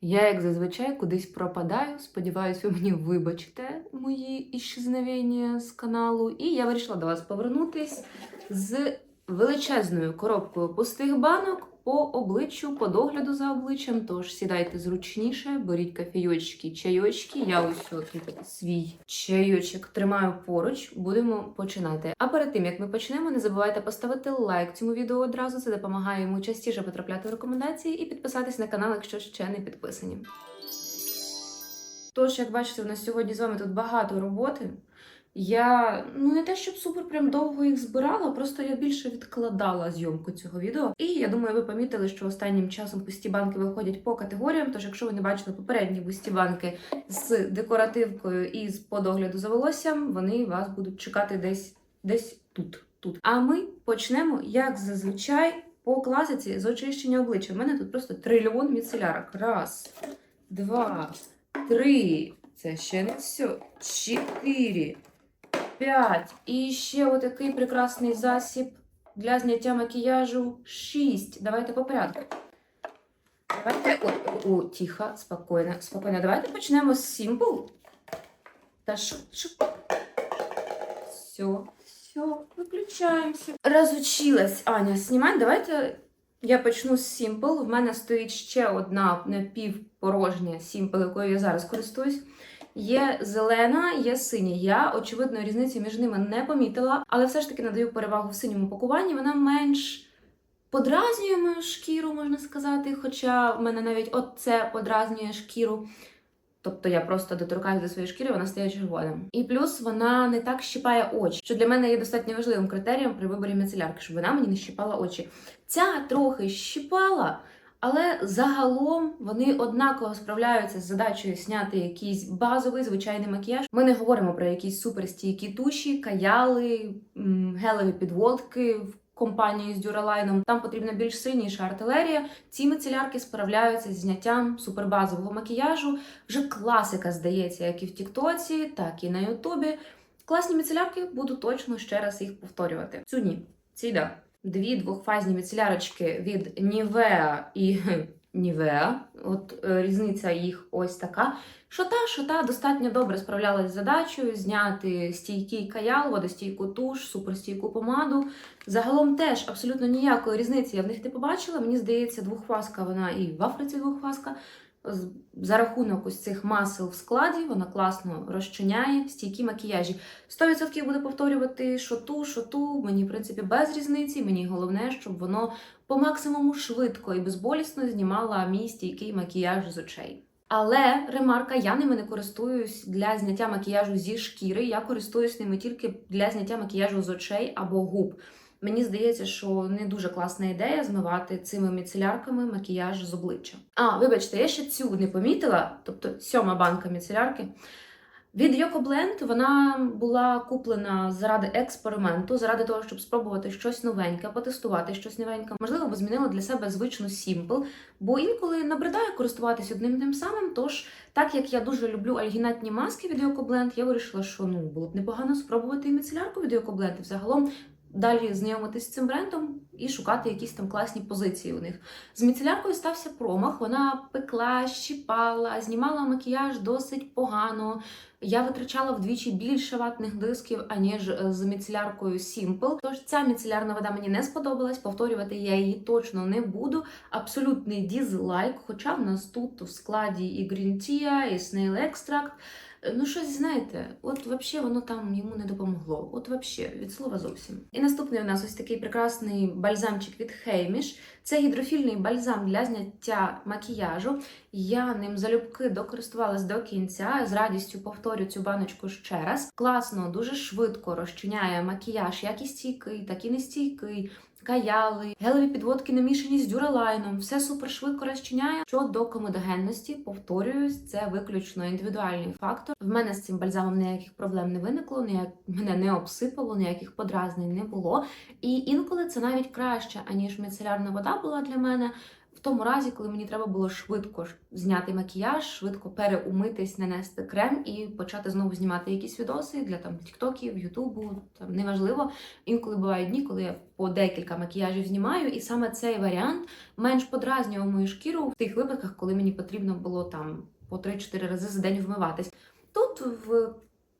Я, як зазвичай, кудись пропадаю. Сподіваюсь, ви мені вибачите мої іщезновення з каналу. І я вирішила до вас повернутись з величезною коробкою пустих банок по обличчю, по догляду за обличчям. Тож сідайте зручніше, беріть кофійочки, чайочки. Я ось тут свій чайочок тримаю поруч. Будемо починати. А перед тим як ми почнемо, не забувайте поставити лайк цьому відео одразу. Це допомагає йому частіше потрапляти в рекомендації і підписатись на канал, якщо ще не підписані. Тож, як бачите, у нас сьогодні з вами тут багато роботи. Я ну не те, щоб супер прям довго їх збирала, просто я більше відкладала зйомку цього відео. І я думаю, ви помітили, що останнім часом пусті банки виходять по категоріям. Тож, якщо ви не бачили попередні пусті банки з декоративкою і з подогляду за волоссям, вони вас будуть чекати десь десь тут. тут. А ми почнемо, як зазвичай, по класиці з очищення обличчя. У мене тут просто трильйон міцелярок. Раз, два, три. Це ще не все. Чотири. 5. І ще отакий прекрасний засіб для зняття макіяжу 6. Давайте по порядку. Давайте. О, о, тихо, спокійно, спокійно. Давайте почнемо з Simple. Та швидше. Все, все, виключаємося. Разучилась Аня знімати. Давайте я почну з Simple. В мене стоїть ще одна напівпорожня Simple, якою я зараз користуюсь. Є зелена, є синя. Я очевидно різниці між ними не помітила, але все ж таки надаю перевагу в синьому пакуванні. Вона менш подразнює мою шкіру, можна сказати. Хоча в мене навіть оце подразнює шкіру. Тобто я просто доторкаюся до своєї шкіри, вона стає червоним. І плюс вона не так щипає очі, що для мене є достатньо важливим критерієм при виборі міцелярки, щоб вона мені не щипала очі. Ця трохи щипала. Але загалом вони однаково справляються з задачею зняти якийсь базовий звичайний макіяж. Ми не говоримо про якісь суперстійкі туші, каяли, гелеві підводки в компанії з дюралайном. Там потрібна більш сильніша артилерія. Ці мицелярки справляються з зняттям супербазового макіяжу. Вже класика здається, як і в Тіктоці, так і на Ютубі. Класні міцелярки, буду точно ще раз їх повторювати. Цю ні, ці да. Дві двохфазні міцелярочки від Nivea і Nivea. От е, різниця їх ось така. Що та, що та достатньо добре справлялась з задачею зняти стійкий каял, водостійку туш, суперстійку помаду. Загалом теж абсолютно ніякої різниці я в них не побачила. Мені здається, двохфазка вона і в Африці двохфазка. За рахунок ось цих масел в складі вона класно розчиняє стійкі макіяжі. 100% буду повторювати, що ту, що ту. Мені, в принципі, без різниці. Мені головне, щоб воно по максимуму швидко і безболісно знімало мій стійкий макіяж з очей. Але ремарка, я ними не користуюсь для зняття макіяжу зі шкіри. Я користуюсь ними тільки для зняття макіяжу з очей або губ. Мені здається, що не дуже класна ідея змивати цими міцелярками макіяж з обличчя. А, вибачте, я ще цю не помітила, тобто сьома банка міцелярки. Від Yoko вона була куплена заради експерименту, заради того, щоб спробувати щось новеньке, потестувати щось новеньке. Можливо, бо змінила для себе звичну Simple, бо інколи набридає користуватись одним тим самим. Тож, так як я дуже люблю альгінатні маски від Yoko я вирішила, що ну було б непогано спробувати і міцелярку від Yoko взагалом далі знайомитись з цим брендом і шукати якісь там класні позиції у них. З міцеляркою стався промах. Вона пекла, щипала, знімала макіяж досить погано. Я витрачала вдвічі більше ватних дисків, аніж е, з міцеляркою Simple. Тож ця міцелярна вода мені не сподобалась. Повторювати я її точно не буду. Абсолютний дізлайк. Хоча в нас тут в складі і Tea, і Snail Extract. Е, Ну, щось знаєте, от взагалі воно там йому не допомогло. От взагалі, від слова зовсім. І наступний у нас ось такий прекрасний бальзамчик від Хейміш. Це гідрофільний бальзам для зняття макіяжу. Я ним залюбки докористувалась до кінця. З радістю повторю цю баночку ще раз. Класно, дуже швидко розчиняє макіяж, як і стійкий, так і нестійкий. Каяли, гелеві підводки намішані з дюралайном, все супер швидко розчиняє. Щодо комедогенності, повторююсь, це виключно індивідуальний фактор. В мене з цим бальзамом ніяких проблем не виникло, ніяк мене не обсипало, ніяких подразнень не було. І інколи це навіть краще, аніж міцелярна вода була для мене. В тому разі, коли мені треба було швидко зняти макіяж, швидко переумитись, нанести крем і почати знову знімати якісь відоси для там тіктоків, ютубу, там неважливо. Інколи бувають дні, коли я по декілька макіяжів знімаю, і саме цей варіант менш подразнював мою шкіру в тих випадках, коли мені потрібно було там по 3-4 рази за день вмиватись. Тут в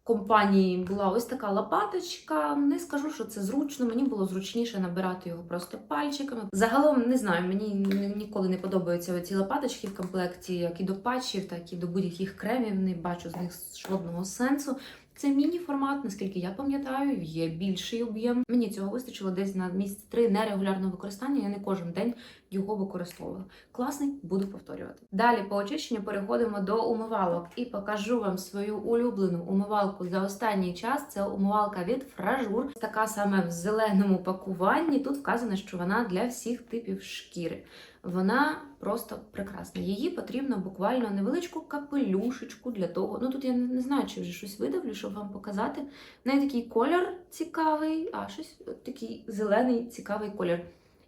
компанії була ось така лопаточка. Не скажу, що це зручно. Мені було зручніше набирати його просто пальчиками. Загалом не знаю, мені ніколи не подобаються ці лопаточки в комплекті, як і до патчів, так і до будь-яких кремів. Не бачу з них жодного сенсу. Це міні-формат, наскільки я пам'ятаю, є більший об'єм. Мені цього вистачило десь на місяць три нерегулярного використання. Я не кожен день його використовувала. Класний, буду повторювати. Далі по очищенню переходимо до умивалок і покажу вам свою улюблену умивалку за останній час. Це умивалка від Фражур. Така саме в зеленому пакуванні. Тут вказано, що вона для всіх типів шкіри. Вона просто прекрасна. Її потрібно буквально невеличку капелюшечку для того. Ну тут я не знаю, чи вже щось видавлю, щоб вам показати. В неї такий колір цікавий, а щось такий зелений цікавий колір.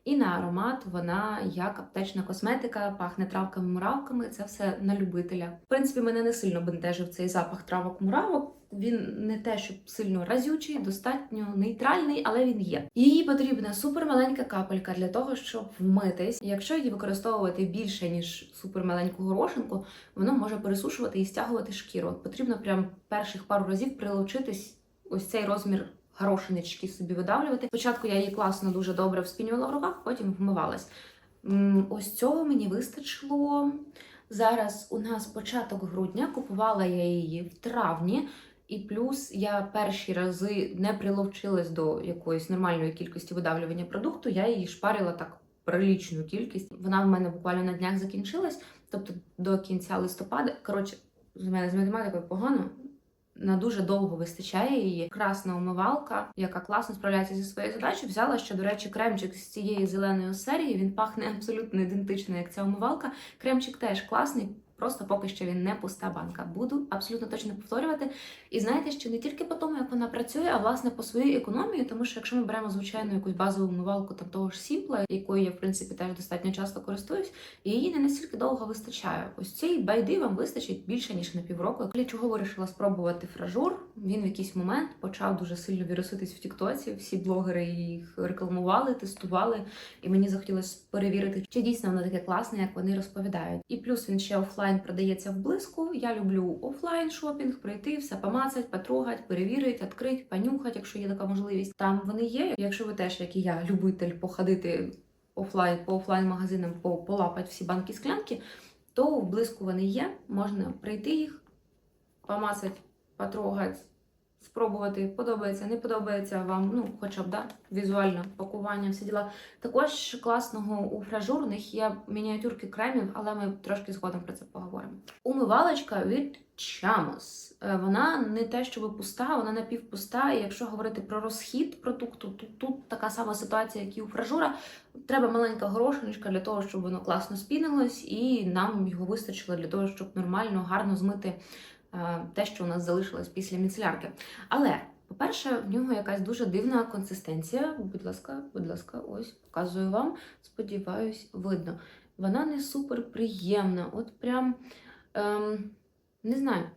І на аромат вона як аптечна косметика, пахне травками-муравками. Це все на любителя. В принципі, мене не сильно бентежив цей запах травок-муравок. Він не те, щоб сильно разючий, достатньо нейтральний, але він є. Її потрібна супермаленька капелька для того, щоб вмитись. Якщо її використовувати більше ніж супермаленьку горошинку, воно може пересушувати і стягувати шкіру. От потрібно прям перших пару разів прилучитись ось цей розмір горошиночки собі видавлювати. Спочатку я її класно дуже добре вспінювала в руках, потім вмивалась. Ось цього мені вистачило. Зараз у нас початок грудня, купувала я її в травні. І плюс я перші рази не приловчилась до якоїсь нормальної кількості видавлювання продукту. Я її шпарила так прилічну кількість. Вона в мене буквально на днях закінчилась, тобто до кінця листопада. Коротше, з мене з математикою погано. На дуже довго вистачає її. Красна умивалка, яка класно справляється зі своєю задачею. Взяла ще, до речі, кремчик з цієї зеленої серії. Він пахне абсолютно ідентично, як ця умивалка. Кремчик теж класний. Просто поки що він не пуста банка. Буду абсолютно точно повторювати. І знаєте, що не тільки по тому, як вона працює, а власне по своїй економії, тому що якщо ми беремо звичайну якусь базову умивалку там того ж Сімпла, якою я в принципі теж достатньо часто користуюсь, її не настільки довго вистачає. Ось цієї байди вам вистачить більше ніж на півроку. Для чого вирішила спробувати фражур? Він в якийсь момент почав дуже сильно віруситись в Тіктоці. Всі блогери їх рекламували, тестували, і мені захотілося перевірити, чи дійсно воно таке класне, як вони розповідають. І плюс він ще офлайн продається в. Я люблю офлайн шопінг, прийти, все помацать, потрогать, перевірити, відкрити, понюхати, якщо є така можливість. Там вони є. Якщо ви теж, як і я, любитель походити офлайн по офлайн магазинам, по полапати всі банки склянки, то в вони є. Можна прийти їх, помацать, потрогати. Спробувати, подобається, не подобається вам, ну, хоча б да, візуально пакування, всі діла. Також класного у фражур у них є мініатюрки кремів, але ми трошки згодом про це поговоримо. Умивалочка від Chamos. Е, Вона не те, щоб пуста, вона напівпуста. І якщо говорити про розхід продукту, то тут така сама ситуація, як і у фражура. Треба маленька горошиночка для того, щоб воно класно спінилось, і нам його вистачило для того, щоб нормально, гарно змити те, що у нас залишилось після міцелярки. Але, по-перше, в нього якась дуже дивна консистенція. Будь ласка, будь ласка, ось показую вам. Сподіваюсь, видно. Вона не супер приємна. От прям ем, не знаю.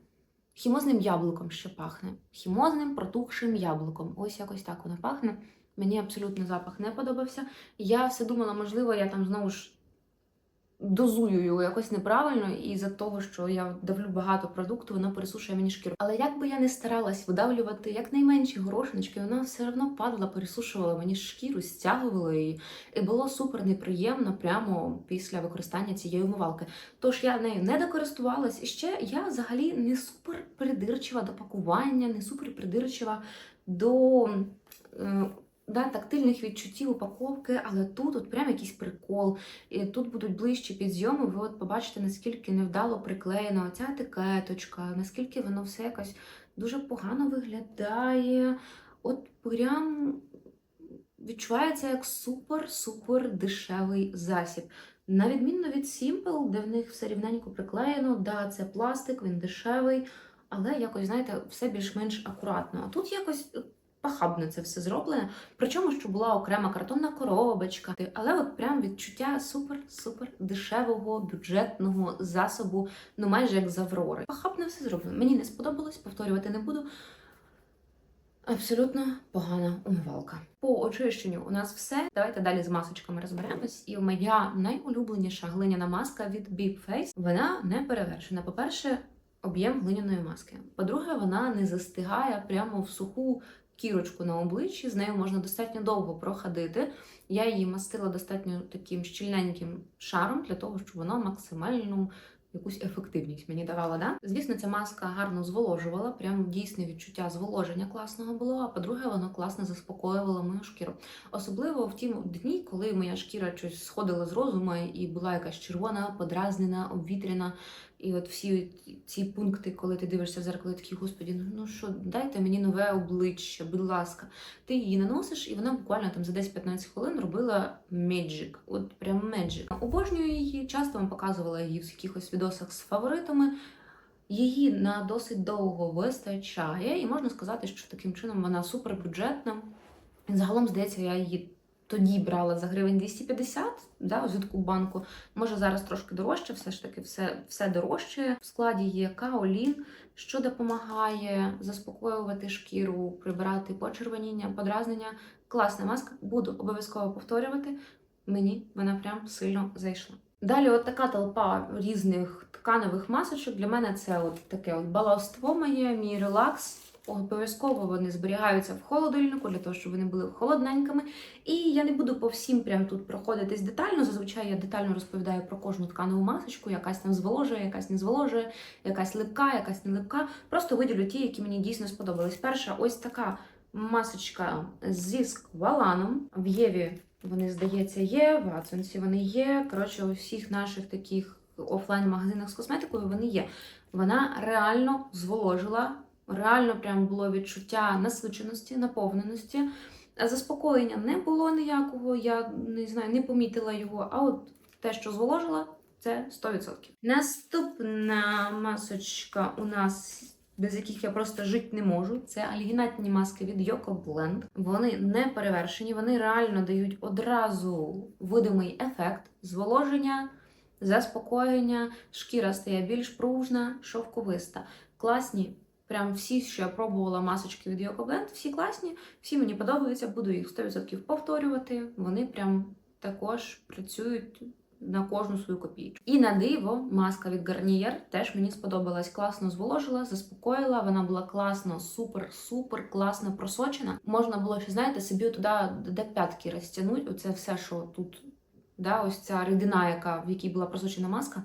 Хімозним яблуком ще пахне. Хімозним протухшим яблуком. Ось якось так воно пахне. Мені абсолютно запах не подобався. Я все думала, можливо, я там знову ж дозую його якось неправильно, і за того, що я давлю багато продукту, воно пересушує мені шкіру. Але як би я не старалась видавлювати якнайменші горошиночки, вона все одно падала, пересушувала мені шкіру, стягувала її. І було супер неприємно прямо після використання цієї умивалки. Тож я нею не докористувалась. І ще я взагалі не супер придирчива до пакування, не супер придирчива до. Да, тактильних відчуттів упаковки, але тут от прям якийсь прикол. І тут будуть ближчі підйоми. Ви от побачите, наскільки невдало приклеєна оця етикеточка, наскільки воно все якось дуже погано виглядає. От прям відчувається як супер-супер дешевий засіб. На відміну від Simple, де в них все рівненько приклеєно, да, це пластик, він дешевий, але якось, знаєте, все більш-менш акуратно. А тут якось пахабно це все зроблене. Причому, що була окрема картонна коробочка. Але от прям відчуття супер-супер дешевого бюджетного засобу, ну майже як з Аврори. Пахабно все зроблено. Мені не сподобалось, повторювати не буду. Абсолютно погана умивалка. По очищенню у нас все. Давайте далі з масочками розберемось. І моя найулюбленіша глиняна маска від Big Face, вона не перевершена. По-перше, об'єм глиняної маски. По-друге, вона не застигає прямо в суху кірочку на обличчі. З нею можна достатньо довго проходити. Я її мастила достатньо таким щільненьким шаром для того, щоб вона максимально якусь ефективність мені давала. Да? Звісно, ця маска гарно зволожувала, прям дійсне відчуття зволоження класного було. А по-друге, воно класно заспокоювала мою шкіру. Особливо в ті дні, коли моя шкіра щось сходила з розуму і була якась червона, подразнена, обвітряна. І от всі ці пункти, коли ти дивишся в зеркало, такі, господі, ну що, дайте мені нове обличчя, будь ласка. Ти її наносиш, і вона буквально там за 10-15 хвилин робила меджик. От прям меджик. Обожнюю її, часто вам показувала її в якихось відосах з фаворитами. Її на досить довго вистачає, і можна сказати, що таким чином вона супербюджетна. Загалом, здається, я її тоді брала за гривень 250, да, ось таку банку. Може зараз трошки дорожче, все ж таки все, все дорожче. В складі є каолін, що допомагає заспокоювати шкіру, прибирати почервоніння, подразнення. Класна маска, буду обов'язково повторювати. Мені вона прям сильно зайшла. Далі, от така толпа різних тканевих масочок. Для мене це от таке от баластво моє, мій релакс. Обов'язково вони зберігаються в холодильнику для того, щоб вони були холодненькими. І я не буду по всім прям тут проходитись детально. Зазвичай я детально розповідаю про кожну тканову масочку, якась там зволожує, якась не зволожує, якась липка, якась не липка. Просто виділю ті, які мені дійсно сподобались. Перша, ось така масочка зі скваланом. В Єві вони, здається, є, в Аценсі вони є. Коротше, у всіх наших таких офлайн-магазинах з косметикою вони є. Вона реально зволожила. Реально прям було відчуття насиченості, наповненості. Заспокоєння не було ніякого, я не знаю, не помітила його. А от те, що зволожила, це 100%. Наступна масочка у нас, без яких я просто жити не можу. Це альгінатні маски від Yoko Blend. Вони не перевершені, вони реально дають одразу видимий ефект зволоження, заспокоєння, шкіра стає більш пружна, шовковиста. Класні. Прям всі, що я пробувала масочки від Yoko всі класні, всі мені подобаються, буду їх 100% повторювати. Вони прям також працюють на кожну свою копійку. І на диво, маска від Garnier теж мені сподобалась. Класно зволожила, заспокоїла. Вона була класно, супер, супер класно просочена. Можна було ще, знаєте, собі туди до п'ятки розтягнути. Оце все, що тут, да, ось ця рідина, яка в якій була просочена маска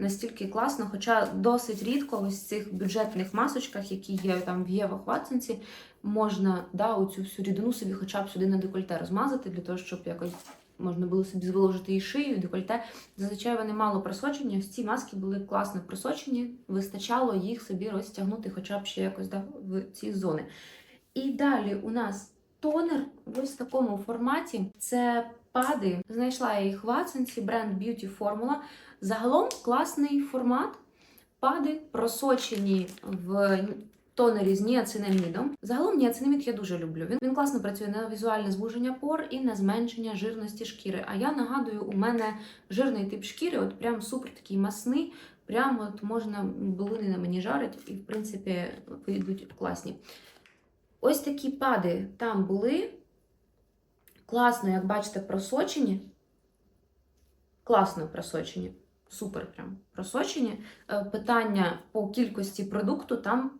настільки класно, хоча досить рідко ось в цих бюджетних масочках, які є там в Єва Хватсенці, можна да, оцю всю рідину собі хоча б сюди на декольте розмазати, для того, щоб якось можна було собі зволожити і шию, і декольте. Зазвичай вони мало просочені, ось ці маски були класно просочені, вистачало їх собі розтягнути хоча б ще якось да, в ці зони. І далі у нас тонер в ось такому форматі. Це пади. Знайшла я їх в Ватсенсі, бренд Beauty Formula. Загалом класний формат. Пади просочені в тонері з ніацинамідом. Загалом ніацинамід я дуже люблю. Він, він класно працює на візуальне звуження пор і на зменшення жирності шкіри. А я нагадую, у мене жирний тип шкіри, от прям супер такий масний. Прямо от можна булини на мені жарить, і, в принципі, вийдуть класні. Ось такі пади там були. Класно, як бачите, просочені. Класно просочені. Супер прям просочені. Е, Питання по кількості продукту там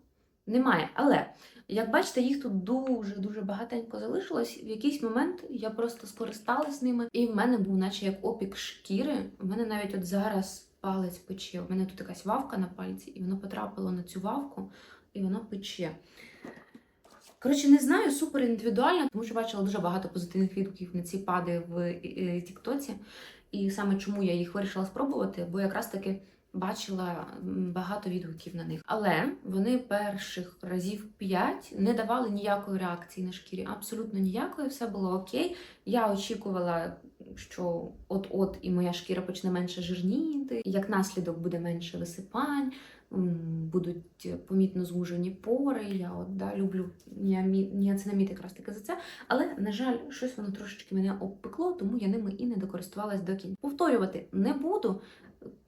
немає. Але, як бачите, їх тут дуже-дуже багатенько залишилось. В якийсь момент я просто скористалась ними, і в мене був, наче як опік шкіри. У мене навіть от зараз палець пече. У мене тут якась вавка на пальці, і воно потрапило на цю вавку, і воно пече. Коротше, не знаю, супер індивідуально, тому що бачила дуже багато позитивних відгуків на ці пади в е, е, Тіктоці. І саме чому я їх вирішила спробувати, бо якраз таки бачила багато відгуків на них. Але вони перших разів п'ять не давали ніякої реакції на шкірі, абсолютно ніякої, все було окей. Я очікувала що от-от і моя шкіра почне менше жирніти, як наслідок буде менше висипань, будуть помітно звужені пори. Я от да, люблю ніацинамід якраз таки за це. Але, на жаль, щось воно трошечки мене обпекло, тому я ними і не докористувалась до кінця. Повторювати не буду.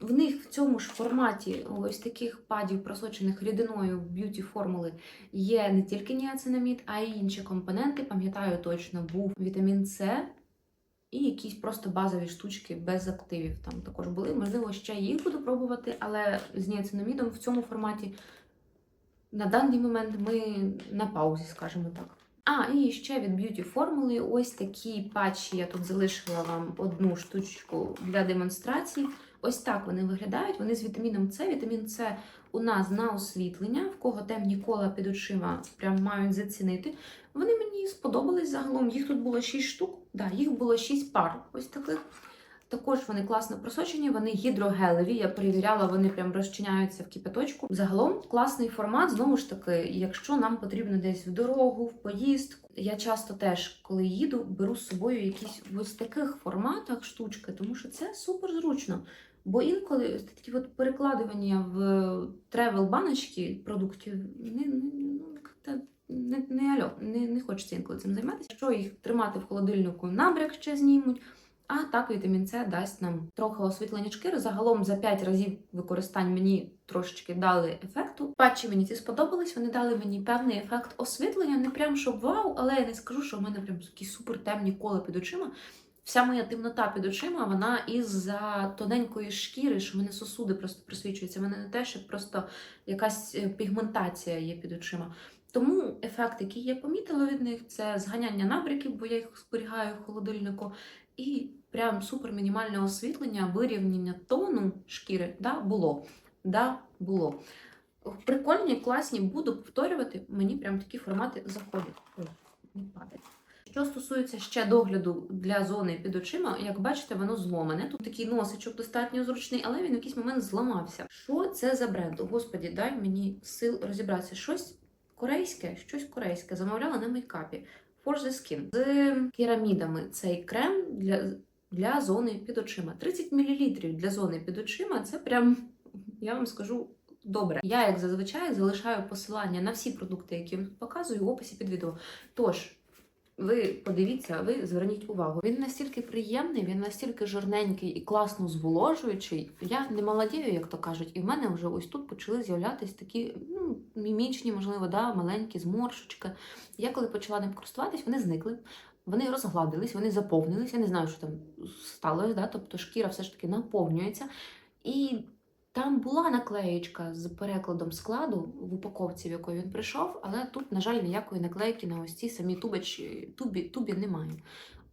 В них в цьому ж форматі ось таких падів, просочених рідиною б'юті формули, є не тільки ніацинамід, а й інші компоненти. Пам'ятаю, точно був вітамін С і якісь просто базові штучки без активів. Там також були. Можливо, ще їх буду пробувати, але з ніацинамідом в цьому форматі на даний момент ми на паузі, скажімо так. А, і ще від б'юті формули ось такі патчі. Я тут залишила вам одну штучку для демонстрації. Ось так вони виглядають. Вони з вітаміном С. Вітамін С у нас на освітлення, в кого темні кола під очима прям мають зацінити. Вони мені сподобались загалом. Їх тут було 6 штук. Да, їх було 6 пар. Ось таких. Також вони класно просочені, вони гідрогелеві. Я перевіряла, вони прям розчиняються в кипяточку. Загалом класний формат. Знову ж таки, якщо нам потрібно десь в дорогу, в поїздку. Я часто теж, коли їду, беру з собою якісь ось таких форматах штучки, тому що це супер зручно. Бо інколи такі от перекладування в тревел баночки продуктів не, не, ну, не, не, альо, не, не хочеться інколи цим займатися. Якщо їх тримати в холодильнику, набряк ще знімуть. А так вітамін С дасть нам трохи освітлення шкіри. Загалом за 5 разів використань мені трошечки дали ефекту. Патчі мені ці сподобались. Вони дали мені певний ефект освітлення. Не прям щоб вау, але я не скажу, що в мене прям такі супер темні кола під очима. Вся моя темнота під очима, вона із-за тоненької шкіри, що в мене сосуди просто просвічуються. В мене не те, що просто якась е, пігментація є під очима. Тому ефект, який я помітила від них, це зганяння набряків, бо я їх зберігаю в холодильнику, і прям супер мінімальне освітлення, вирівняння тону шкіри. Да, було. Да, було. Прикольні, класні, буду повторювати. Мені прям такі формати заходять. Ой, не падає. Що стосується ще догляду для зони під очима, як бачите, воно зломане. Тут такий носичок достатньо зручний, але він в якийсь момент зламався. Що це за бренд? Господі, дай мені сил розібратися. Щось корейське, щось корейське. Замовляла на мейкапі. For the Skin. з керамідами. Цей крем для, для зони під очима. 30 мл для зони під очима це прям, я вам скажу. Добре, я, як зазвичай, залишаю посилання на всі продукти, які я тут показую, в описі під відео. Тож, ви подивіться, ви зверніть увагу. Він настільки приємний, він настільки жирненький і класно зволожуючий. Я не молодію, як то кажуть, і в мене вже ось тут почали з'являтися такі ну, мімічні, можливо, да, маленькі зморшечки. Я коли почала ним користуватись, вони зникли. Вони розгладились, вони заповнились. Я не знаю, що там сталося, да? тобто шкіра все ж таки наповнюється. І там була наклеєчка з перекладом складу в упаковці, в якої він прийшов, але тут, на жаль, ніякої наклейки на ось ці самі тубочі, тубі, тубі немає.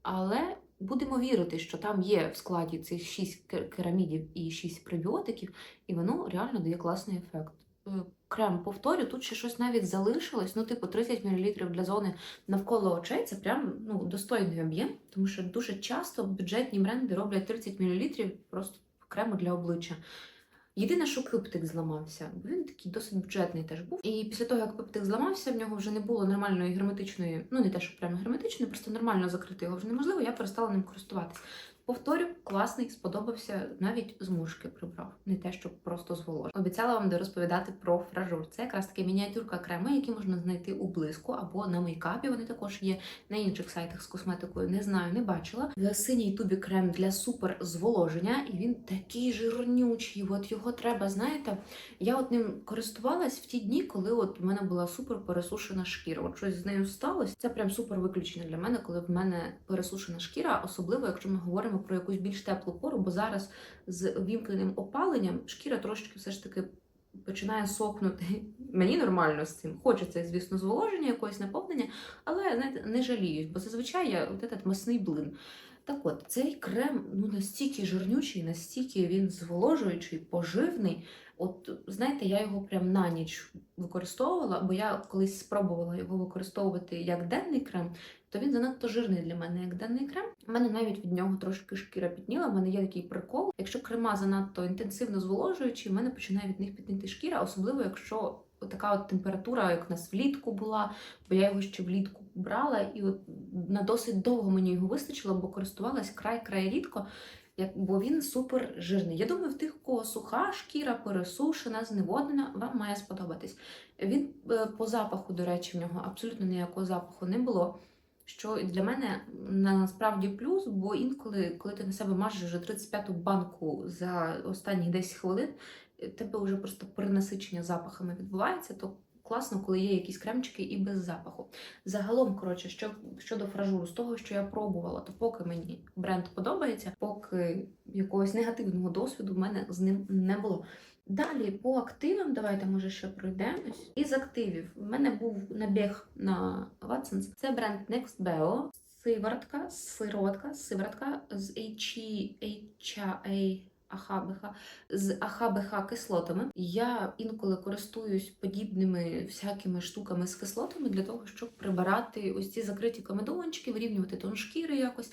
Але будемо вірити, що там є в складі цих 6 керамідів і 6 пребіотиків, і воно реально дає класний ефект. Е, Крем, повторю, тут ще щось навіть залишилось, ну, типу, 30 мл для зони навколо очей. Це прям ну, достойний об'єм, тому що дуже часто бюджетні бренди роблять 30 мл просто крему для обличчя. Єдине, що пептик зламався, бо він такий досить бюджетний теж був. І після того, як пептик зламався, в нього вже не було нормальної герметичної, ну не те, що прямо герметичної, просто нормально закрити його вже неможливо, я перестала ним користуватися. Повторю, класний, сподобався, навіть зморшки прибрав, не те, щоб просто зволожив. Обіцяла вам розповідати про фражур. Це якраз таки мініатюрка креми, які можна знайти у блиску або на мейкапі. Вони також є на інших сайтах з косметикою. Не знаю, не бачила. В синій тубі крем для супер зволоження, і він такий жирнючий. От його треба, знаєте. Я от ним користувалась в ті дні, коли от в мене була супер пересушена шкіра. От щось з нею сталося. Це прям супер виключення для мене, коли в мене пересушена шкіра, особливо якщо ми говоримо про якусь більш теплу пору, бо зараз з вімкненим опаленням шкіра трошечки все ж таки починає сохнути. Мені нормально з цим. Хочеться, звісно, зволоження, якогось наповнення, але знаєте, не жаліюсь, бо зазвичай я от этот масний блин. Так от, цей крем ну настільки жирнючий, настільки він зволожуючий, поживний. От знаєте, я його прям на ніч використовувала, бо я колись спробувала його використовувати як денний крем, то він занадто жирний для мене як денний крем. У мене навіть від нього трошки шкіра пітніла. У мене є такий прикол. Якщо крема занадто інтенсивно зволожуючі, в мене починає від них пітніти шкіра, особливо якщо така от температура, як у нас влітку була, бо я його ще влітку брала, і от на досить довго мені його вистачило, бо користувалась край-край рідко. Як, бо він супер жирний. Я думаю, в тих, у кого суха шкіра, пересушена, зневоднена, вам має сподобатись. Він е, по запаху, до речі, в нього абсолютно ніякого запаху не було. Що для мене насправді плюс, бо інколи, коли ти на себе мажеш вже 35-ту банку за останні 10 хвилин, е, тебе вже просто перенасичення запахами відбувається, то класно, коли є якісь кремчики і без запаху. Загалом, коротше, що, щодо фражуру, з того, що я пробувала, то поки мені бренд подобається, поки якогось негативного досвіду в мене з ним не було. Далі по активам, давайте може ще пройдемось. Із активів в мене був набіг на Watsons. Це бренд NextBio. Сиворотка, сиротка, сиворотка з HE, HA, АХБХ, з АХБХ кислотами. Я інколи користуюсь подібними всякими штуками з кислотами для того, щоб прибирати ось ці закриті комедончики, вирівнювати тон шкіри якось.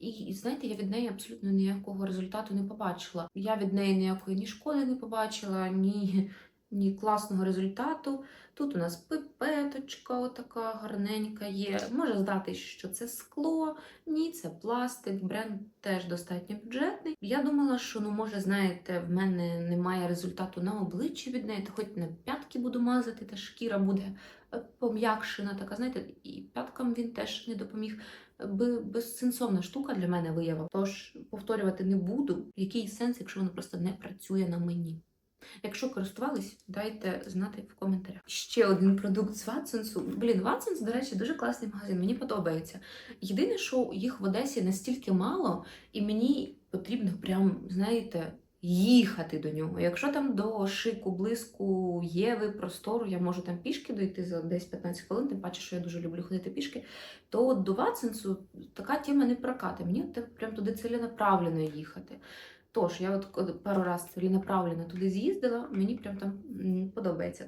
І знаєте, я від неї абсолютно ніякого результату не побачила. Я від неї ніякої ні шкоди не побачила, ні, ні класного результату. Тут у нас пипеточка, отака гарненька є. Може здатись, що це скло, ні, це пластик. Бренд теж достатньо бюджетний. Я думала, що ну може, знаєте, в мене немає результату на обличчі від неї, то хоч на п'ятки буду мазати, та шкіра буде е, пом'якшена, така, знаєте, і п'яткам він теж не допоміг. Безсенсовна штука для мене виявила. Тож повторювати не буду. Який сенс, якщо воно просто не працює на мені? Якщо користувались, дайте знати в коментарях. Ще один продукт з Watsons. Блін, Watsons, до речі, дуже класний магазин. Мені подобається. Єдине, що їх в Одесі настільки мало, і мені потрібно прям, знаєте, їхати до нього. Якщо там до шику, блиску, Єви, простору, я можу там пішки дойти за десь 15 хвилин, тим паче, що я дуже люблю ходити пішки, то до Watsons така тема не прокати. Мені прям туди ціленаправленно їхати. Тож, я от пару разів ціленаправленно туди з'їздила, мені прям там подобається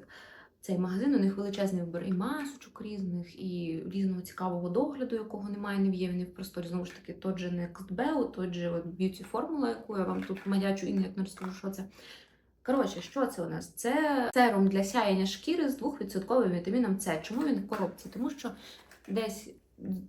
цей магазин. У них величезний вибір і масочок різних, і різного цікавого догляду, якого немає ні в Єві, ні в просторі. Знову ж таки, тот же не Costbeo, тот же Beauty Formula, яку я вам тут маячу і не розкажу, що це. Коротше, що це у нас? Це серум для сяєння шкіри з 2% вітаміном С. Чому він в коробці? Тому що десь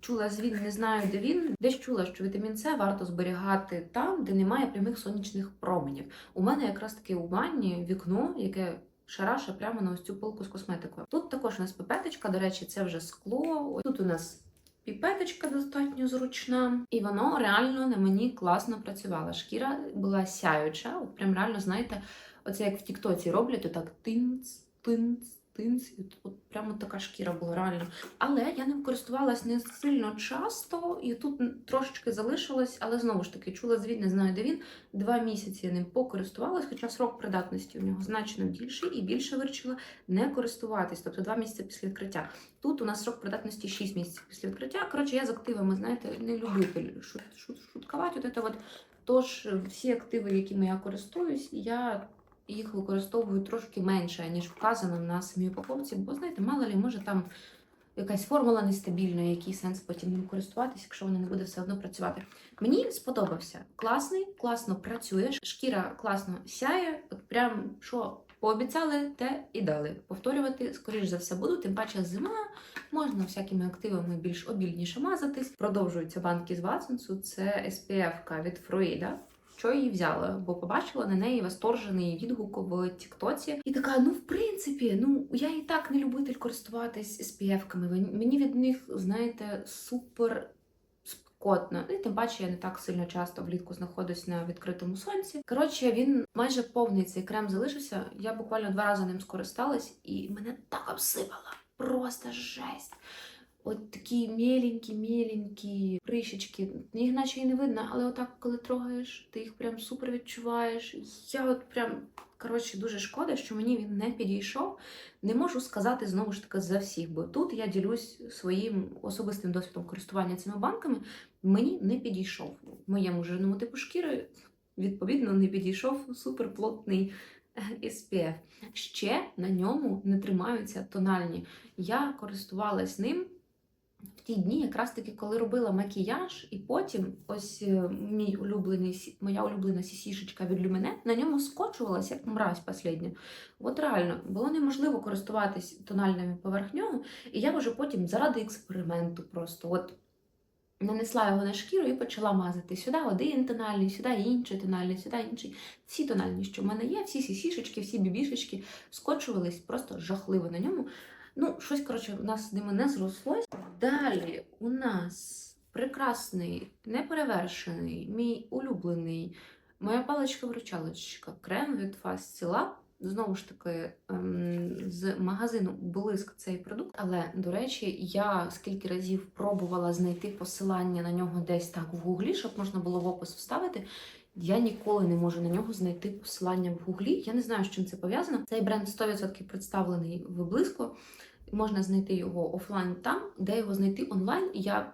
чула звін, не знаю, де він. Десь чула, що вітамін С варто зберігати там, де немає прямих сонячних променів. У мене якраз таки у ванні вікно, яке шараша прямо на ось цю полку з косметикою. Тут також у нас пипеточка, до речі, це вже скло. Тут у нас. Піпеточка достатньо зручна, і воно реально на мені класно працювало. Шкіра була сяюча, от прям реально, знаєте, оце як в Тіктоці роблять, отак тинц, тинц, тинц, от, от прямо така шкіра була реально. Але я ним користувалась не сильно часто, і тут трошечки залишилось, але знову ж таки чула звіт, не знаю, де він. Два місяці я ним покористувалась, хоча срок придатності у нього значно більший і більше вирішила не користуватись, тобто два місяці після відкриття. Тут у нас срок придатності 6 місяців після відкриття. Коротше, я з активами, знаєте, не любитель шут, шут, шуткувати. От це от. Тож всі активи, якими я користуюсь, я їх використовую трошки менше, ніж вказано на самій упаковці, бо знаєте, мало ли, може там якась формула нестабільна, який сенс потім ним користуватися, якщо вона не буде все одно працювати. Мені сподобався. Класний, класно працює, шкіра класно сяє, от прям що. Пообіцяли те і дали. Повторювати, скоріш за все, буду. Тим паче зима, можна всякими активами більш обільніше мазатись. Продовжуються банки з Ватсонсу. Це SPF від Фруїда. Що її взяла, бо побачила на неї восторжений відгук в Тіктоці. І така, ну в принципі, ну я і так не любитель користуватись SPF-ками. Мені від них, знаєте, супер спекотно. І тим паче я не так сильно часто влітку знаходжусь на відкритому сонці. Коротше, він майже повний цей крем залишився. Я буквально два рази ним скористалась, і мене так обсипала. Просто жесть. От такі мєленькі-мєленькі прищечки. Їх наче і не видно, але отак, коли трогаєш, ти їх прям супер відчуваєш. Я от прям, коротше, дуже шкода, що мені він не підійшов. Не можу сказати знову ж таки за всіх, бо тут я ділюсь своїм особистим досвідом користування цими банками. Мені не підійшов. Моєму жирному типу шкіри, відповідно, не підійшов суперплотний SPF. Ще на ньому не тримаються тональні. Я користувалась ним в ті дні, якраз таки, коли робила макіяж, і потім ось е, мій улюблений моя улюблена сісішечка від Люміне на ньому скочувалася як мразь последня. От реально було неможливо користуватись тональними поверх нього, і я вже потім заради експерименту просто от нанесла його на шкіру і почала мазати сюди один тональний, сюди інший тональний, сюди інший. Всі тональні, що в мене є, всі сісішечки, всі бібішечки скочувались просто жахливо на ньому. Ну, щось, коротше, у нас з ними не зрослось. Далі у нас прекрасний, неперевершений, мій улюблений, моя паличка-вручалочка, крем від Fastila. Знову ж таки, ем, з магазину Блиск цей продукт. Але, до речі, я скільки разів пробувала знайти посилання на нього десь так в гуглі, щоб можна було в опис вставити. Я ніколи не можу на нього знайти посилання в гуглі. Я не знаю, з чим це пов'язано. Цей бренд 100% представлений в близько. Можна знайти його офлайн там, де його знайти онлайн. Я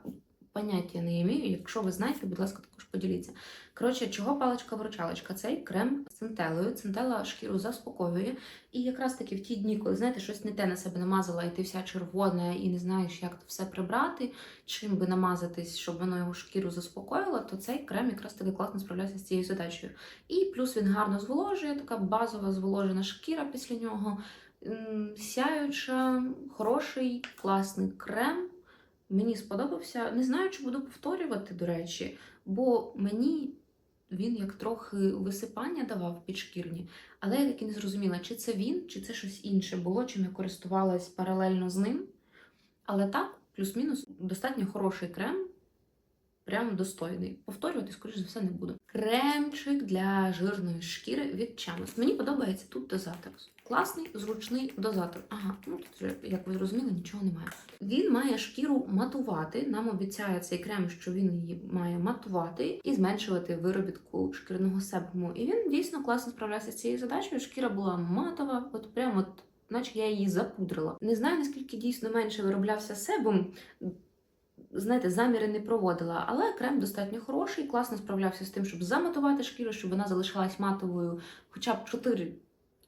поняття не імію. Якщо ви знаєте, будь ласка, також поділіться. Коротше, чого паличка-вручалочка? Цей крем з центелею. Центела шкіру заспокоює. І якраз таки в ті дні, коли знаєте, щось не те на себе намазала, і ти вся червона, і не знаєш, як все прибрати, чим би намазатись, щоб воно його шкіру заспокоїло, то цей крем якраз таки класно справляється з цією задачею. І плюс він гарно зволожує, така базова зволожена шкіра після нього. Сяюча, хороший, класний крем. Мені сподобався. Не знаю, чи буду повторювати, до речі, бо мені він як трохи висипання давав підшкірні, але я таки не зрозуміла, чи це він, чи це щось інше було, чим я користувалась паралельно з ним. Але так, плюс-мінус, достатньо хороший крем, прям достойний. Повторювати, скоріш за все, не буду. Кремчик для жирної шкіри від Chamos. Мені подобається тут дозатор. Класний, зручний дозатор. Ага, ну тут вже, як ви зрозуміли, нічого немає. Він має шкіру матувати. Нам обіцяє цей крем, що він її має матувати і зменшувати виробітку шкірного себуму. І він дійсно класно справлявся з цією задачею. Шкіра була матова, от прямо от, наче я її запудрила. Не знаю, наскільки дійсно менше вироблявся себум. Знаєте, заміри не проводила, але крем достатньо хороший, класно справлявся з тим, щоб заматувати шкіру, щоб вона залишалась матовою хоча б 4,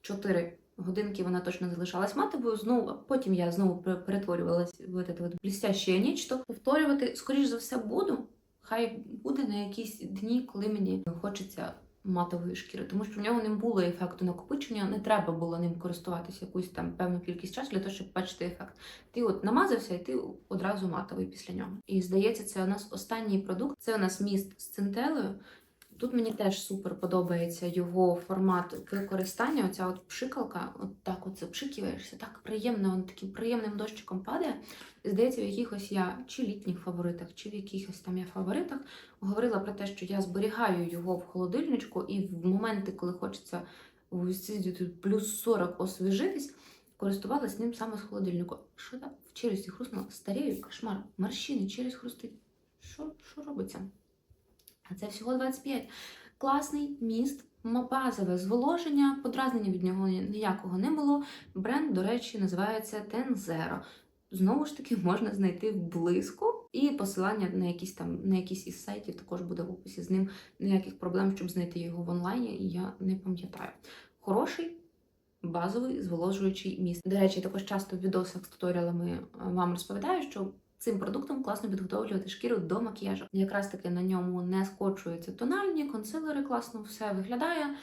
4 годинки вона точно залишалась матовою. Знову, потім я знову пере- перетворювалась в це от блістяще нічто. Повторювати, скоріш за все, буду. Хай буде на якісь дні, коли мені хочеться матової шкіри, тому що в нього не було ефекту накопичення, не треба було ним користуватися якусь там певну кількість часу для того, щоб бачити ефект. Ти от намазався, і ти одразу матовий після нього. І здається, це у нас останній продукт. Це у нас міст з центелею. Тут мені теж супер подобається його формат використання. Оця от пшикалка, от так от запшикиваєшся, так приємно, он таким приємним дощиком падає. Здається, в якихось я чи літніх фаворитах, чи в якихось там я фаворитах говорила про те, що я зберігаю його в холодильничку, і в моменти, коли хочеться плюс 40 освіжитись, користувалась ним саме з холодильнику. Що там в челюсті хрустнуло? Старію, кошмар, морщини, челюсть хрустить. Що, що робиться? А це всього 25. Класний міст, базове зволоження, подразнення від нього ніякого не було. Бренд, до речі, називається Tenzero. Знову ж таки, можна знайти блиску. І посилання на якісь там на якісь із сайтів також буде в описі. З ним ніяких проблем, щоб знайти його в онлайні, я не пам'ятаю. Хороший. Базовий зволожуючий міст. До речі, також часто в відосах з туторіалами е, вам розповідаю, що Цим продуктом класно підготовлювати шкіру до макіяжу. Якраз таки на ньому не скочуються тональні, консилери класно все виглядає.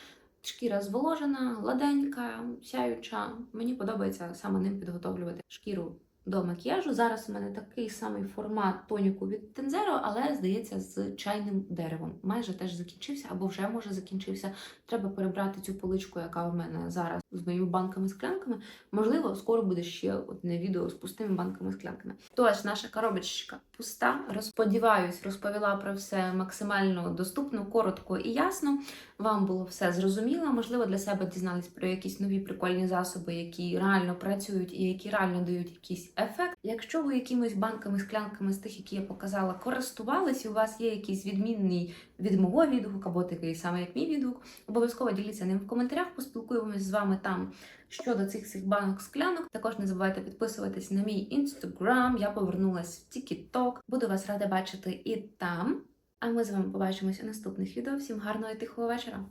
Шкіра зволожена, гладенька, сяюча. Мені подобається саме ним підготовлювати шкіру до макіяжу. Зараз у мене такий самий формат тоніку від Tenzero, але здається з чайним деревом. Майже теж закінчився або вже може закінчився. Треба перебрати цю поличку, яка в мене зараз з моїми банками-склянками. Можливо, скоро буде ще одне відео з пустими банками-склянками. Тож, наша коробочка пуста. Розподіваюсь, розповіла про все максимально доступно, коротко і ясно. Вам було все зрозуміло. Можливо, для себе дізнались про якісь нові прикольні засоби, які реально працюють і які реально дають якийсь ефект. Якщо ви якимись банками, склянками з тих, які я показала, користувались, і у вас є якийсь відмінний від мого відгук або такий самий, як мій відгук, обов'язково діліться ним в коментарях. Поспілкуємось з вами там щодо цих всіх банок склянок. Також не забувайте підписуватись на мій інстаграм. Я повернулась в TikTok. Буду вас рада бачити і там. А ми з вами побачимось у наступних відео. Всім гарного і тихого вечора!